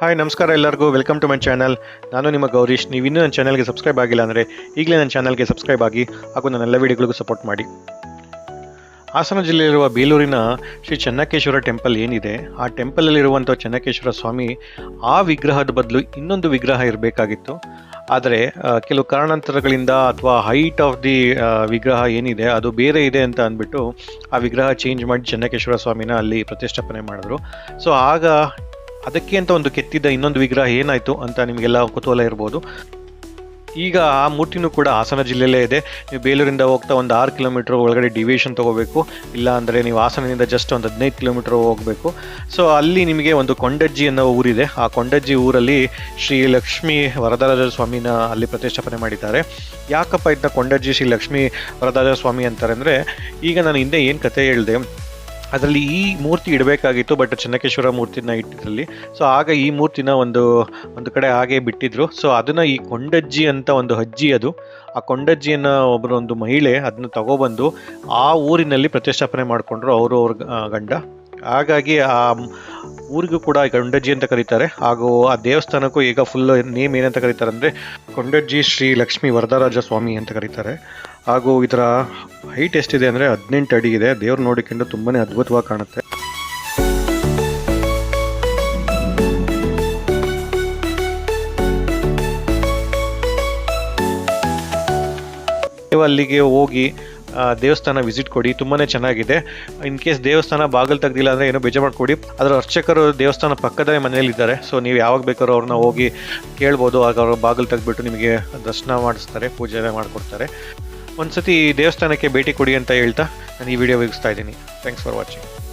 Hi ನಮಸ್ಕಾರ ಎಲ್ಲರಿಗೂ. Welcome to my channel ನಾನು ನಿಮ್ಮ ಗೌರೀಶ್. ನೀವು ಇನ್ನೂ ನನ್ನ ಚಾನಲ್ಗೆ ಸಬ್ಸ್ಕ್ರೈಬ್ ಆಗಿಲ್ಲ ಅಂದರೆ ಈಗಲೇ ನನ್ನ ಚಾನಲ್ಗೆ ಸಬ್ಸ್ಕ್ರೈಬ್ ಆಗಿ ಹಾಗೂ ನನ್ನ ವೀಡಿಯೋಗಳಿಗೂ ವಿಡಿಯೋಗಳಿಗೂ ಸಪೋರ್ಟ್ ಮಾಡಿ. ಹಾಸನ ಜಿಲ್ಲೆಯಲ್ಲಿರುವ ಬೇಲೂರಿನ ಶ್ರೀ ಚೆನ್ನಕೇಶ್ವರ ಟೆಂಪಲ್ ಏನಿದೆ? ಆ ಟೆಂಪಲಲ್ಲಿರುವಂಥ ಚೆನ್ನಕೇಶ್ವರ ಸ್ವಾಮಿ ಆ ವಿಗ್ರಹದ ಬದಲು ಇನ್ನೊಂದು ವಿಗ್ರಹ ಇರಬೇಕಾಗಿತ್ತು. ಆದರೆ ಕೆಲವು ಕಾರಣಾಂತರಗಳಿಂದ ಅಥವಾ ಹೈಟ್ ಆಫ್ ದಿ ವಿಗ್ರಹ ಏನಿದೆ, ಅದು ಬೇರೆ ಇದೆ ಅಂತ ಅಂದ್ಬಿಟ್ಟು ಆ ವಿಗ್ರಹ ಚೇಂಜ್ ಮಾಡಿ ಚೆನ್ನಕೇಶ್ವರ ಸ್ವಾಮಿನ ಅಲ್ಲಿ ಪ್ರತಿಷ್ಠಾಪನೆ ಮಾಡಿದ್ರು. ಸೊ ಆಗ ಅದಕ್ಕೆ ಅಂತ ಒಂದು ಕೆತ್ತಿದ್ದ ಇನ್ನೊಂದು ವಿಗ್ರಹ ಏನಾಯಿತು ಅಂತ ನಿಮಗೆಲ್ಲ ಕುತೂಹಲ ಇರ್ಬೋದು. ಈಗ ಆ ಮೂರ್ತಿನೂ ಕೂಡ ಹಾಸನ ಜಿಲ್ಲೆಯಲ್ಲೇ ಇದೆ. ನೀವು ಬೇಲೂರಿಂದ ಹೋಗ್ತಾ ಒಂದು ಆರು ಕಿಲೋಮೀಟರ್ ಒಳಗಡೆ ಡಿವಿಯೇಷನ್ ತೊಗೋಬೇಕು. ಇಲ್ಲ ಅಂದರೆ ನೀವು ಹಾಸನದಿಂದ ಜಸ್ಟ್ ಒಂದು ಹದಿನೈದು ಕಿಲೋಮೀಟರ್ ಹೋಗಬೇಕು. ಸೊ ಅಲ್ಲಿ ನಿಮಗೆ ಒಂದು ಕೊಂಡಜ್ಜಿ ಅನ್ನೋ ಊರಿದೆ. ಆ ಕೊಂಡಜ್ಜಿ ಊರಲ್ಲಿ ಶ್ರೀ ಲಕ್ಷ್ಮೀ ವರದರಾಜ ಸ್ವಾಮಿನ ಅಲ್ಲಿ ಪ್ರತಿಷ್ಠಾಪನೆ ಮಾಡಿದ್ದಾರೆ. ಯಾಕಪ್ಪ ಇದನ್ನ ಕೊಂಡಜ್ಜಿ ಶ್ರೀ ಲಕ್ಷ್ಮೀ ವರದರಾಜ ಸ್ವಾಮಿ ಅಂತಾರೆ ಅಂದರೆ, ಈಗ ನಾನು ಹಿಂದೆ ಏನು ಕತೆ ಹೇಳಿದೆ ಅದರಲ್ಲಿ ಈ ಮೂರ್ತಿ ಇಡಬೇಕಾಗಿತ್ತು ಬಟ್ ಚೆನ್ನಕೇಶ್ವರ ಮೂರ್ತಿನ ಇಟ್ಟಿದ್ರಲ್ಲಿ. ಸೊ ಆಗ ಈ ಮೂರ್ತಿನ ಒಂದು ಒಂದು ಕಡೆ ಹಾಗೆ ಬಿಟ್ಟಿದ್ರು. ಸೊ ಅದನ್ನ ಈ ಕೊಂಡಜ್ಜಿ ಅಂತ ಒಂದು ಅಜ್ಜಿ ಅದು. ಆ ಕೊಂಡಜ್ಜಿಯನ್ನ ಒಬ್ಬರು ಒಂದು ಮಹಿಳೆ ಅದನ್ನ ತಗೊಬಂದು ಆ ಊರಿನಲ್ಲಿ ಪ್ರತಿಷ್ಠಾಪನೆ ಮಾಡಿಕೊಂಡ್ರು ಅವರು ಅವ್ರ ಗಂಡ. ಹಾಗಾಗಿ ಆ ಊರಿಗೂ ಕೂಡ ಕೊಂಡಜ್ಜಿ ಅಂತ ಕರೀತಾರೆ. ಹಾಗೂ ಆ ದೇವಸ್ಥಾನಕ್ಕೂ ಈಗ ಫುಲ್ ನೇಮ್ ಏನಂತ ಕರೀತಾರೆ ಅಂದರೆ ಕೊಂಡಜ್ಜಿ ಶ್ರೀ ಲಕ್ಷ್ಮೀ ವರದರಾಜ ಸ್ವಾಮಿ ಅಂತ ಕರೀತಾರೆ. ಹಾಗೂ ಇದರ ಹೈಟ್ ಎಷ್ಟಿದೆ ಅಂದರೆ ಹದಿನೆಂಟು ಅಡಿ ಇದೆ. ದೇವ್ರು ನೋಡಿಕೊಂಡು ತುಂಬಾ ಅದ್ಭುತವಾಗಿ ಕಾಣುತ್ತೆ. ಅಲ್ಲಿಗೆ ಹೋಗಿ ದೇವಸ್ಥಾನ ವಿಸಿಟ್ ಕೊಡಿ. ತುಂಬಾ ಚೆನ್ನಾಗಿದೆ. ಇನ್ ಕೇಸ್ ದೇವಸ್ಥಾನ ಬಾಗಿಲು ತೆಗ್ದಿಲ್ಲ ಅಂದರೆ ಏನೋ ಬೇಜಾರು ಮಾಡ್ಕೊಡಿ. ಅದರ ಅರ್ಚಕರು ದೇವಸ್ಥಾನ ಪಕ್ಕದಲ್ಲೇ ಮನೆಯಲ್ಲಿದ್ದಾರೆ ಸೊ ನೀವು ಯಾವಾಗ ಬೇಕಾದ್ರೂ ಅವ್ರನ್ನ ಹೋಗಿ ಕೇಳ್ಬೋದು. ಆಗ ಅವರು ಬಾಗಿಲು ತೆಗೆದ್ಬಿಟ್ಟು ನಿಮಗೆ ದರ್ಶನ ಮಾಡಿಸ್ತಾರೆ ಪೂಜೆ ಮಾಡಿಕೊಡ್ತಾರೆ. ಒಂದ್ಸತಿ ದೇವಸ್ಥಾನಕ್ಕೆ ಭೇಟಿ ಕೊಡಿ ಅಂತ ಹೇಳ್ತಾ ನಾನು ಈ ವಿಡಿಯೋ ಮುಗಿಸ್ತಾ ಇದ್ದೀನಿ. Thanks for watching